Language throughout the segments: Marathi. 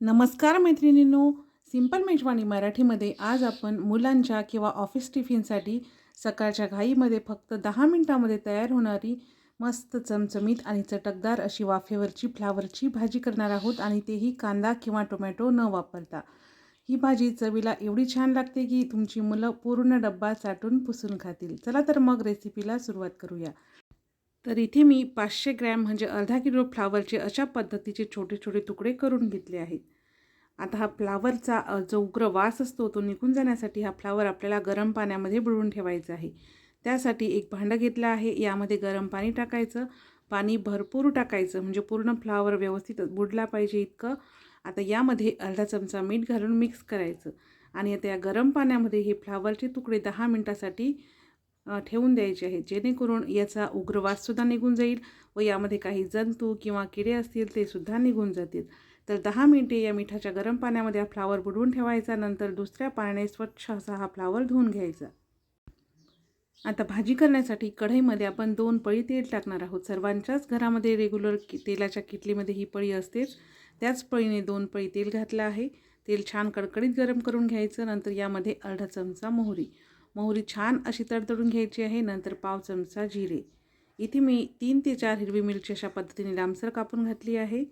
नमस्कार मैत्रिणींनो सिंपल मेजवानी मराठीमध्ये आज आपण मुलांच्या किंवा ऑफिस टिफिनसाठी सकाळच्या घाईमध्ये फक्त दहा मिनटामध्ये तयार होणारी मस्त चमचमीत आणि चटकदार अशी वाफेवरची फ्लावरची भाजी करणार आहोत आणि तेही कांदा किंवा टोमॅटो न वापरता. ही भाजी चवीला एवढी छान लागते की तुमची मुलं पूर्ण डब्बा चाटून पुसून खातील. चला तर मग रेसिपीला सुरुवात करूया. तर इथे मी पाचशे ग्रॅम म्हणजे अर्धा किलो फ्लावरचे अशा पद्धतीचे छोटे छोटे तुकडे करून घेतले आहेत. आता हा फ्लावरचा जो उग्र वास असतो तो निघून जाण्यासाठी हा फ्लावर आपल्याला गरम पाण्यामध्ये बुडवून ठेवायचा आहे. त्यासाठी एक भांडं घेतलं आहे यामध्ये गरम पाणी टाकायचं. पाणी भरपूर टाकायचं म्हणजे पूर्ण फ्लावर व्यवस्थित बुडला पाहिजे इतकं. आता यामध्ये अर्धा चमचा मीठ घालून मिक्स करायचं. आणि आता या गरम पाण्यामध्ये हे फ्लावरचे तुकडे दहा मिनटासाठी ठेवून द्यायचे आहेत. जेणेकरून याचा उग्रवाससुद्धा निघून जाईल व यामध्ये काही जंतू किंवा किडे असतील ते सुद्धा निघून जातील. तर दहा मिनटे या मिठाच्या गरम पाण्यामध्ये हा फ्लावर बुडवून ठेवायचा. नंतर दुसऱ्या पाण्याने स्वच्छ असा हा फ्लावर धुवून घ्यायचा. आता भाजी करण्यासाठी कढईमध्ये आपण दोन पळी तेल टाकणार आहोत. सर्वांच्याच घरामध्ये रेग्युलर कि तेलाच्या किटलीमध्ये ही पळी असतेच. त्याच पळीने दोन पळी तेल घातलं आहे. तेल छान कडकडीत गरम करून घ्यायचं. नंतर यामध्ये अर्धा चमचा मोहरी. मोहरी छान अशी तडतडून घ्यायची आहे नंतर पाव चमचा जिरे. इथे मी तीन ते चार हिरवी मिरची अशा पद्धतीने लांबसर कापून घातली आहे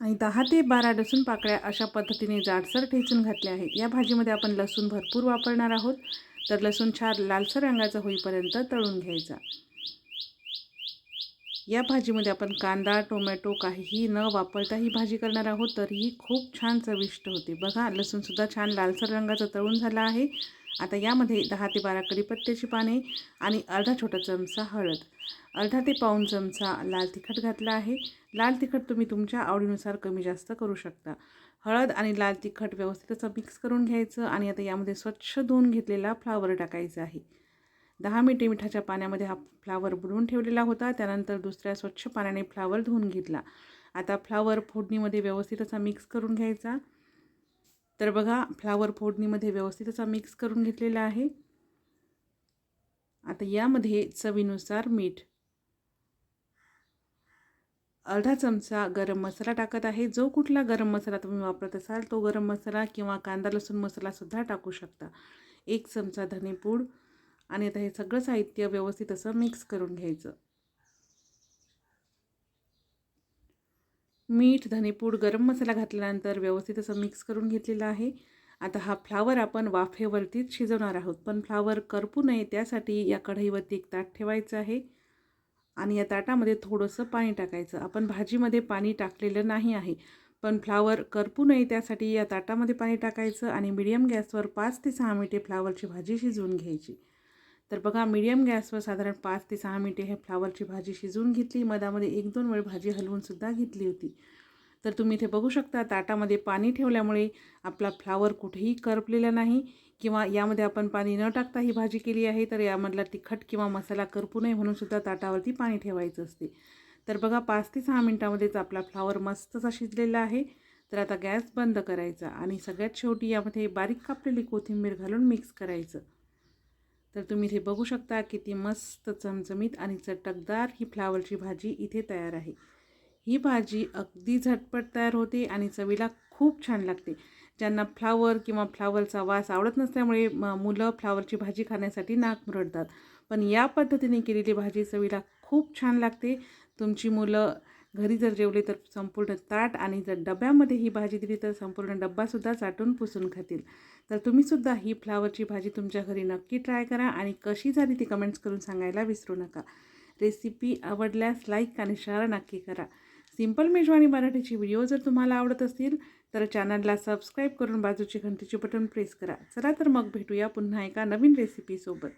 आणि दहा ते बारा लसूण पाकळ्या अशा पद्धतीने जाडसर ठेचून घातल्या आहेत. या भाजीमध्ये आपण लसूण भरपूर वापरणार आहोत. तर लसूण छान लालसर रंगाचा होईपर्यंत तळून घ्यायचा. या भाजीमध्ये आपण कांदा टोमॅटो काहीही न वापरता ही भाजी करणार आहोत तरीही खूप छान चविष्ट होते. बघा लसूणसुद्धा छान लालसर रंगाचा तळून झाला आहे. आता यामध्ये दहा ते बारा कढीपत्त्याची पाने आणि अर्धा छोटा चमचा हळद. अर्धा ते पाऊण चमचा लाल तिखट घातला आहे. लाल तिखट तुम्ही तुमच्या आवडीनुसार कमी जास्त करू शकता. हळद आणि लाल तिखट व्यवस्थित असं मिक्स करून घ्यायचं आणि आता यामध्ये स्वच्छ धुवून घेतलेला फ्लावर टाकायचा आहे. दहा मिनिटे मिठाच्या पाण्यामध्ये हा फ्लावर बुडवून ठेवलेला होता. त्यानंतर दुसऱ्या स्वच्छ पाण्याने फ्लावर धुवून घेतला. आता फ्लावर फोडणीमध्ये व्यवस्थित असा मिक्स करून घ्यायचा. तर बघा फ्लावर फोडणीमध्ये व्यवस्थित असा मिक्स करून घेतलेला आहे. आता यामध्ये चवीनुसार मीठ. अर्धा चमचा गरम मसाला टाकत आहे. जो कुठला गरम मसाला तुम्ही वापरत असाल तो गरम मसाला किंवा कांदा लसूण मसालासुद्धा टाकू शकता. एक चमचा धनेपूड आणि आता हे सगळं साहित्य व्यवस्थित असं मिक्स करून घ्यायचं. मीठ धनेपूड गरम मसाला घातल्यानंतर व्यवस्थित असं मिक्स करून घेतलेलं आहे. आता हा फ्लावर आपण वाफेवरतीच शिजवणार आहोत. पण फ्लावर करपू नये त्यासाठी या कढईवरती एक ताट ठेवायचं आहे. आणि या ताटामध्ये थोडंसं पाणी टाकायचं. आपण भाजीमध्ये पाणी टाकलेलं नाही आहे. पण फ्लावर करपू नये त्यासाठी या ताटामध्ये पाणी टाकायचं आणि मिडियम गॅसवर पाच ते सहा मिनिटे फ्लावरची भाजी शिजवून घ्यायची. तर बघा मीडियम गॅसवर साधारण पाच ते सहा मिनिटे हे फ्लावरची भाजी शिजवून घेतली. मधामध्ये एक दोन वेळ भाजी हलवूनसुद्धा घेतली होती. तर तुम्ही इथे बघू शकता ताटामध्ये पाणी ठेवल्यामुळे आपला फ्लावर कुठेही करपलेला नाही किंवा यामध्ये आपण पाणी न टाकता ही भाजी केली आहे तर यामधला तिखट किंवा मसाला करपू नये म्हणूनसुद्धा ताटावरती पाणी ठेवायचं असते. तर बघा पाच ते सहा मिनटामध्येच आपला फ्लावर मस्तसा शिजलेला आहे. तर आता गॅस बंद करायचा आणि सगळ्यात शेवटी यामध्ये बारीक कापलेली कोथिंबीर घालून मिक्स करायचं. तर तुम्ही इथे बघू शकता किती मस्त चमचमीत आणि चटकदार ही फ्लावरची भाजी इथे तयार आहे. ही भाजी अगदी झटपट तयार होते आणि चवीला खूप छान लागते. ज्यांना फ्लावर किंवा फ्लावरचा वास आवडत नसल्यामुळे म मुलं फ्लावरची भाजी खाण्यासाठी नाक मुरडतात. पण या पद्धतीने केलेली भाजी चवीला खूप छान लागते. तुमची मुलं घरी जर जेवले तर संपूर्ण ताट आणि जर डब्यामध्ये ही भाजी दिली तर संपूर्ण डब्बासुद्धा चाटून पुसून खातील. तर तुम्हीसुद्धा ही फ्लावरची भाजी तुमच्या घरी नक्की ट्राय करा आणि कशी झाली ती कमेंट्स करून सांगायला विसरू नका. रेसिपी आवडल्यास लाईक आणि शेअर नक्की करा. सिंपल मेजवानी मराठीची व्हिडिओ जर तुम्हाला आवडत असतील तर चॅनलला सबस्क्राईब करून बाजूची घंटीचे बटन प्रेस करा. चला तर मग भेटूया पुन्हा एका नवीन रेसिपीसोबत.